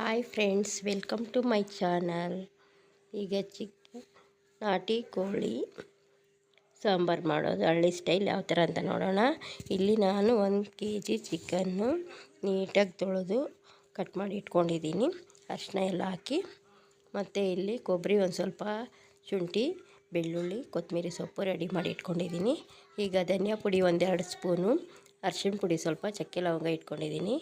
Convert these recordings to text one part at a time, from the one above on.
Hi friends welcome to my channel ಈಗ ಚಿಕ್ಕ ನಾಟಿ ಕೋಳಿ ಸಾಂಬಾರು ಮಾಡೋದು, ಹಳ್ಳಿ ಸ್ಟೈಲ್ ಯಾವ ಥರ ಅಂತ ನೋಡೋಣ. ಇಲ್ಲಿ ನಾನು ಒಂದು ಕೆ ಜಿ ಚಿಕನ್ನು ನೀಟಾಗಿ ತೊಳೆದು ಕಟ್ ಮಾಡಿ ಇಟ್ಕೊಂಡಿದ್ದೀನಿ. ಅರಿಶಿನ ಎಲ್ಲ ಹಾಕಿ, ಮತ್ತು ಇಲ್ಲಿ ಕೊಬ್ಬರಿ ಒಂದು ಸ್ವಲ್ಪ ಶುಂಠಿ, ಬೆಳ್ಳುಳ್ಳಿ, ಕೊತ್ತಂಬರಿ ಸೊಪ್ಪು ರೆಡಿ ಮಾಡಿ ಇಟ್ಕೊಂಡಿದ್ದೀನಿ. ಈಗ ಧನಿಯಾ ಪುಡಿ ಒಂದೆರಡು ಸ್ಪೂನು ಅರ್ಶಿಣ ಪುಡಿ ಸ್ವಲ್ಪ ಚಕ್ಕೆ ಲವಂಗ ಇಟ್ಕೊಂಡಿದ್ದೀನಿ.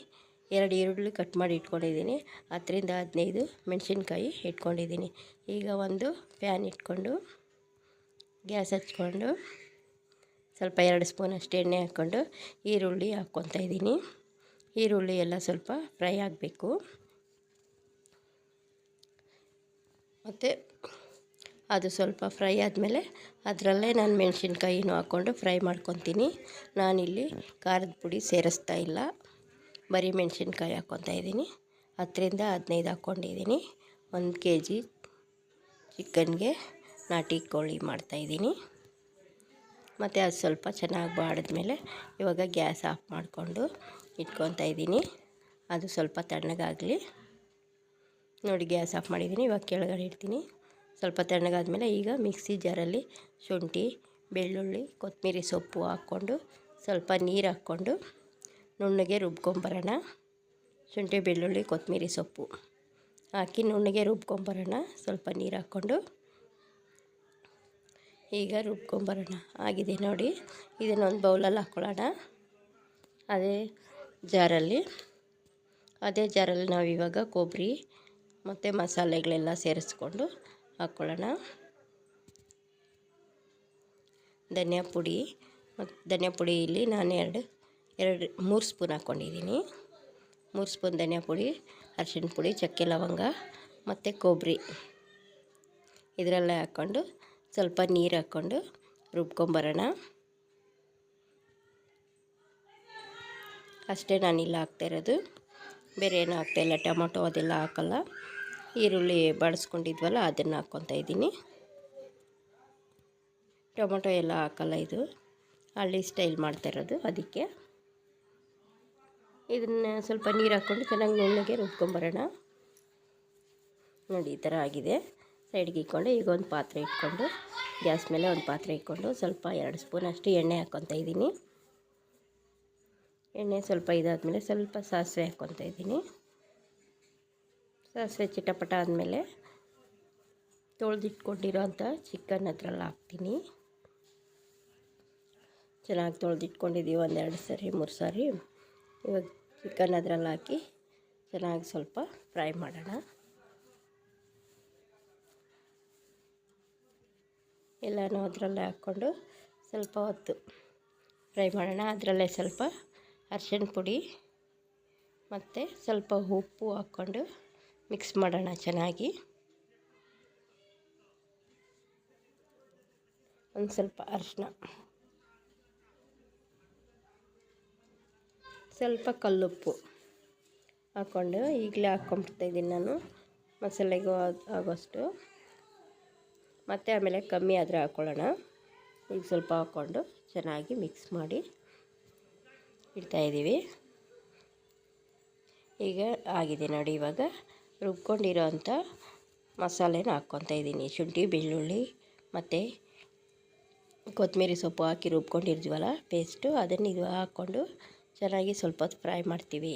ಎರಡು ಈರುಳ್ಳಿ ಕಟ್ ಮಾಡಿ ಇಟ್ಕೊಂಡಿದ್ದೀನಿ. ಹತ್ತರಿಂದ ಹದಿನೈದು ಮೆಣಸಿನ್ಕಾಯಿ ಇಟ್ಕೊಂಡಿದ್ದೀನಿ. ಈಗ ಒಂದು ಪ್ಯಾನ್ ಇಟ್ಕೊಂಡು ಗ್ಯಾಸ್ ಹಚ್ಕೊಂಡು ಸ್ವಲ್ಪ ಎರಡು ಸ್ಪೂನ್ ಅಷ್ಟು ಎಣ್ಣೆ ಹಾಕ್ಕೊಂಡು ಈರುಳ್ಳಿ ಹಾಕ್ಕೊತಾ ಇದ್ದೀನಿ. ಈರುಳ್ಳಿ ಎಲ್ಲ ಸ್ವಲ್ಪ ಫ್ರೈ ಆಗಬೇಕು. ಮತ್ತು ಅದು ಸ್ವಲ್ಪ ಫ್ರೈ ಆದಮೇಲೆ ಅದರಲ್ಲೇ ನಾನು ಮೆಣಸಿನ್ಕಾಯಿನೂ ಹಾಕ್ಕೊಂಡು ಫ್ರೈ ಮಾಡ್ಕೊತೀನಿ. ನಾನಿಲ್ಲಿ ಖಾರದ ಪುಡಿ ಸೇರಿಸ್ತಾ ಇಲ್ಲ. ಬರೀ ಮೆಣಸಿನ್ಕಾಯಿ ಹಾಕ್ಕೊತಾ ಇದ್ದೀನಿ. ಹತ್ತರಿಂದ ಹದಿನೈದು ಹಾಕ್ಕೊಂಡಿದ್ದೀನಿ. ಒಂದು ಕೆ ಜಿ ಚಿಕನ್ಗೆ ನಾಟಿ ಕೋಳಿ ಮಾಡ್ತಾಯಿದ್ದೀನಿ ಮತ್ತು ಅದು ಸ್ವಲ್ಪ ಚೆನ್ನಾಗಿ ಬಾಡಿದ್ಮೇಲೆ ಇವಾಗ ಗ್ಯಾಸ್ ಆಫ್ ಮಾಡಿಕೊಂಡು ಇಟ್ಕೊತಾ ಇದ್ದೀನಿ. ಅದು ಸ್ವಲ್ಪ ತಣ್ಣಗಾಗಲಿ. ನೋಡಿ ಗ್ಯಾಸ್ ಆಫ್ ಮಾಡಿದ್ದೀನಿ. ಇವಾಗ ಕೆಳಗಡೆ ಇಡ್ತೀನಿ. ಸ್ವಲ್ಪ ತಣ್ಣಗಾದ್ಮೇಲೆ ಈಗ ಮಿಕ್ಸಿ ಜಾರಲ್ಲಿ ಶುಂಠಿ, ಬೆಳ್ಳುಳ್ಳಿ ಕೊತ್ತಂಬರಿ ಸೊಪ್ಪು ಹಾಕ್ಕೊಂಡು ಸ್ವಲ್ಪ ನೀರು ಹಾಕ್ಕೊಂಡು ನುಣ್ಣಗೆ ರುಬ್ಕೊಂಬರೋಣ. ಶುಂಠಿ, ಬೆಳ್ಳುಳ್ಳಿ, ಕೊತ್ತಂಬರಿ ಸೊಪ್ಪು ಹಾಕಿ ನುಣ್ಣಗೆ ರುಬ್ಕೊಂಬರೋಣ. ಸ್ವಲ್ಪ ನೀರು ಹಾಕ್ಕೊಂಡು ಈಗ ರುಬ್ಕೊಂಬರೋಣ. ಆಗಿದೆ ನೋಡಿ. ಇದನ್ನೊಂದು ಬೌಲಲ್ಲಿ ಹಾಕ್ಕೊಳ್ಳೋಣ ಅದೇ ಜಾರಲ್ಲಿ. ಅದೇ ಜಾರಲ್ಲಿ ನಾವು ಇವಾಗ ಕೊಬ್ಬರಿ ಮತ್ತು ಮಸಾಲೆಗಳೆಲ್ಲ ಸೇರಿಸ್ಕೊಂಡು ಹಾಕ್ಕೊಳ್ಳೋಣ ಧನಿಯಾ ಪುಡಿ. ಮತ್ತು ಧನಿಯಾ ಪುಡಿ ಇಲ್ಲಿ ನಾನು ಎರಡು ಎರಡು, ಮೂರು ಸ್ಪೂನ್ ಹಾಕ್ಕೊಂಡಿದ್ದೀನಿ. ಮೂರು ಸ್ಪೂನ್ ಧನಿಯಾ ಪುಡಿ, ಅರಿಶಿಣ ಪುಡಿ, ಚಕ್ಕೆ ಲವಂಗ ಮತ್ತು ಕೊಬ್ಬರಿ. ಇದರಲ್ಲೇ ಹಾಕ್ಕೊಂಡು ಸ್ವಲ್ಪ ನೀರು ಹಾಕ್ಕೊಂಡು ರುಬ್ಕೊಂಬರೋಣ. ಅಷ್ಟೇ ನಾನಿಲ್ಲ ಹಾಕ್ತಾಯಿರೋದು ಬೇರೆ ಏನೂ ಹಾಕ್ತಾಯಿಲ್ಲ ಟೊಮೊಟೊ ಅದೆಲ್ಲ ಹಾಕಲ್ಲ. ಈರುಳ್ಳಿ ಬಡಿಸ್ಕೊಂಡಿದ್ವಲ್ಲ ಅದನ್ನು ಹಾಕ್ಕೊತಾ ಇದ್ದೀನಿ. ಟೊಮೊಟೊ ಎಲ್ಲ ಹಾಕಲ್ಲ ಇದು. ಹಳ್ಳಿ ಸ್ಟೈಲ್ ಮಾಡ್ತಾಯಿರೋದು ಅದಕ್ಕೆ. ಇದನ್ನು ಸ್ವಲ್ಪ ನೀರು ಹಾಕ್ಕೊಂಡು ಚೆನ್ನಾಗಿ ನುಣ್ಣಗೆ ರುಬ್ಕೊಂಬರೋಣ. ನೋಡಿ, ಈ ಥರ ಆಗಿದೆ. ಸೈಡ್ಗೆ ಇಟ್ಕೊಂಡು ಈಗ ಒಂದು ಪಾತ್ರೆ ಇಟ್ಕೊಂಡು, ಗ್ಯಾಸ್ ಮೇಲೆ ಒಂದು ಪಾತ್ರೆ ಇಟ್ಕೊಂಡು ಸ್ವಲ್ಪ ಎರಡು ಸ್ಪೂನ್ ಅಷ್ಟು ಎಣ್ಣೆ ಹಾಕ್ಕೊತಾ ಇದ್ದೀನಿ. ಎಣ್ಣೆ ಸ್ವಲ್ಪ ಇದಾದಮೇಲೆ ಸ್ವಲ್ಪ ಸಾಸಿವೆ ಹಾಕ್ಕೊತಾ ಇದ್ದೀನಿ. ಸಾಸಿವೆ ಚಿಟಪಟ ಆದಮೇಲೆ ತೊಳೆದಿಟ್ಕೊಂಡಿರೋಂಥ ಚಿಕನ್ ಅದರಲ್ಲಿ ಹಾಕ್ತೀನಿ. ಚೆನ್ನಾಗಿ ತೊಳೆದಿಟ್ಕೊಂಡಿದ್ದೀವಿ ಒಂದೆರಡು ಸರಿ, ಮೂರು ಸಾರಿ. ಇವಾಗ ಚಿಕನ್ ಅದರಲ್ಲಿ ಹಾಕಿ ಚೆನ್ನಾಗಿ ಸ್ವಲ್ಪ ಫ್ರೈ ಮಾಡೋಣ. ಎಲ್ಲನೂ ಅದರಲ್ಲೇ ಹಾಕ್ಕೊಂಡು ಸ್ವಲ್ಪ ಹೊತ್ತು ಫ್ರೈ ಮಾಡೋಣ. ಅದರಲ್ಲೇ ಸ್ವಲ್ಪ ಅರ್ಶಿಣ ಪುಡಿ ಮತ್ತು ಸ್ವಲ್ಪ ಉಪ್ಪು ಹಾಕ್ಕೊಂಡು ಮಿಕ್ಸ್ ಮಾಡೋಣ ಚೆನ್ನಾಗಿ. ಒಂದು ಸ್ವಲ್ಪ ಅರಿಶಿನ ಸ್ವಲ್ಪ ಕಲ್ಲುಪ್ಪು ಹಾಕ್ಕೊಂಡು ಈಗಲೇ ಹಾಕ್ಕೊಂಬಿಡ್ತಾಯಿದ್ದೀನಿ ನಾನು. ಮಸಾಲೆಗೂ ಆಗೋಷ್ಟು. ಮತ್ತು ಆಮೇಲೆ ಕಮ್ಮಿ ಆದರೆ ಹಾಕ್ಕೊಳ್ಳೋಣ ಈಗ ಸ್ವಲ್ಪ ಹಾಕ್ಕೊಂಡು ಚೆನ್ನಾಗಿ ಮಿಕ್ಸ್ ಮಾಡಿ ಇಡ್ತಾಯಿದ್ದೀವಿ ಈಗ ಆಗಿದೆ ನೋಡಿ ಇವಾಗ ರುಬ್ಕೊಂಡಿರೋ ಅಂಥ ಮಸಾಲೆನ ಹಾಕ್ಕೊತಾ ಇದ್ದೀನಿ. ಶುಂಠಿ, ಬೆಳ್ಳುಳ್ಳಿ ಮತ್ತು ಕೊತ್ತಂಬರಿ ಸೊಪ್ಪು ಹಾಕಿ ರುಬ್ಕೊಂಡಿರ್ತೀವಲ್ಲ ಪೇಸ್ಟು ಅದನ್ನು ಇದು ಹಾಕ್ಕೊಂಡು ಚೆನ್ನಾಗಿ ಸ್ವಲ್ಪ ಹೊತ್ತು ಫ್ರೈ ಮಾಡ್ತೀವಿ.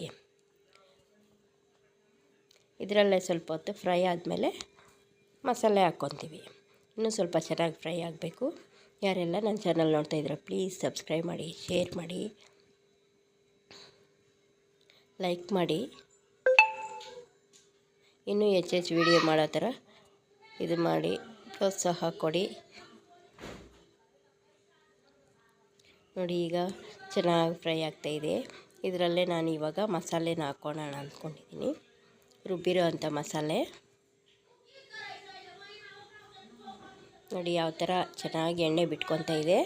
ಇದರಲ್ಲೇ ಸ್ವಲ್ಪ ಹೊತ್ತು ಫ್ರೈ ಆದಮೇಲೆ ಮಸಾಲೆ ಹಾಕ್ಕೊತೀವಿ. ಇನ್ನೂ ಸ್ವಲ್ಪ ಚೆನ್ನಾಗಿ ಫ್ರೈ ಆಗಬೇಕು. ಯಾರೆಲ್ಲ ನನ್ನ ಚಾನಲ್ ನೋಡ್ತಾ ಇದ್ರೆ ಪ್ಲೀಸ್ ಸಬ್ಸ್ಕ್ರೈಬ್ ಮಾಡಿ, ಶೇರ್ ಮಾಡಿ. ಲೈಕ್ ಮಾಡಿ. ಇನ್ನೂ ಹೆಚ್ಚು ಹೆಚ್ಚು ವಿಡಿಯೋ ಮಾಡೋ ಥರ ಇದು ಮಾಡಿ, ಪ್ರೋತ್ಸಾಹ ಕೊಡಿ. ನೋಡಿ ಈಗ ಚೆನ್ನಾಗಿ ಫ್ರೈ ಆಗ್ತಾಯಿದೆ ಇದರಲ್ಲೇ ನಾನು ಇವಾಗ ಮಸಾಲೆನ ಹಾಕ್ಕೊಳ್ಳೋಣ ಅಂದ್ಕೊಂಡಿದ್ದೀನಿ ರುಬ್ಬಿರೋ ಅಂಥ ಮಸಾಲೆ. ನೋಡಿ ಯಾವ ಥರ ಚೆನ್ನಾಗಿ ಎಣ್ಣೆ ಬಿಟ್ಕೊತಾ ಇದೆ.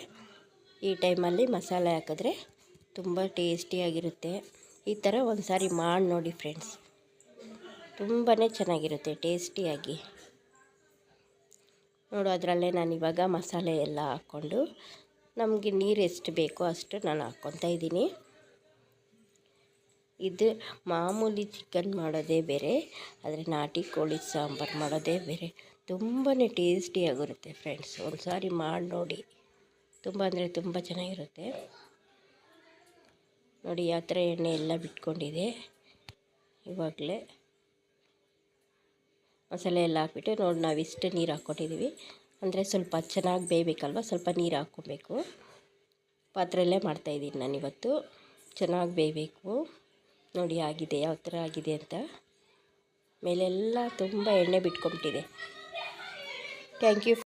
ಈ ಟೈಮಲ್ಲಿ ಮಸಾಲೆ ಹಾಕಿದ್ರೆ ತುಂಬ ಟೇಸ್ಟಿಯಾಗಿರುತ್ತೆ. ಈ ಥರ ಒಂದು ಸಾರಿ ಮಾಡಿ ನೋಡಿ ಫ್ರೆಂಡ್ಸ್. ತುಂಬಾ ಚೆನ್ನಾಗಿರುತ್ತೆ ಟೇಸ್ಟಿಯಾಗಿ. ನೋಡು, ಅದರಲ್ಲೇ ನಾನು ಇವಾಗ ಮಸಾಲೆ ಎಲ್ಲ ಹಾಕ್ಕೊಂಡು ನಮಗೆ ನೀರು ಎಷ್ಟು ಬೇಕೋ ಅಷ್ಟು ನಾನು ಹಾಕ್ಕೊತಾ ಇದ್ದೀನಿ. ಇದು ಮಾಮೂಲಿ ಚಿಕನ್ ಮಾಡೋದೇ ಬೇರೆ, ಆದರೆ ನಾಟಿ ಕೋಳಿ ಸಾಂಬಾರು ಮಾಡೋದೇ ಬೇರೆ. ತುಂಬಾ ಟೇಸ್ಟಿಯಾಗಿರುತ್ತೆ ಫ್ರೆಂಡ್ಸ್ ಒಂದು ಸಾರಿ ಮಾಡಿ ನೋಡಿ. ತುಂಬ ಅಂದರೆ ತುಂಬ ಚೆನ್ನಾಗಿರುತ್ತೆ. ನೋಡಿ ಯಾವ ಥರ ಎಣ್ಣೆ ಎಲ್ಲ ಬಿಟ್ಕೊಂಡಿದೆ. ಇವಾಗಲೇ ಮಸಾಲೆ ಎಲ್ಲ ಹಾಕ್ಬಿಟ್ಟು ನೋಡಿ ನಾವು ಇಷ್ಟು ನೀರು ಹಾಕ್ಕೊಂಡಿದ್ದೀವಿ ಅಂದರೆ ಸ್ವಲ್ಪ ಚೆನ್ನಾಗಿ ಬೇಯಬೇಕಲ್ವ? ಸ್ವಲ್ಪ ನೀರು ಹಾಕ್ಕೊಬೇಕು. ಪಾತ್ರೆಯಲ್ಲೇ ಮಾಡ್ತಾಯಿದ್ದೀನಿ ನಾನಿವತ್ತು. ಚೆನ್ನಾಗಿ ಬೇಯಬೇಕು. ನೋಡಿ ಆಗಿದೆ, ಯಾವ ಥರ ಆಗಿದೆ ಅಂತ. ಮೇಲೆಲ್ಲ ತುಂಬ ಎಣ್ಣೆ ಬಿಟ್ಕೊಂಬಿಟ್ಟಿದೆ. Thank you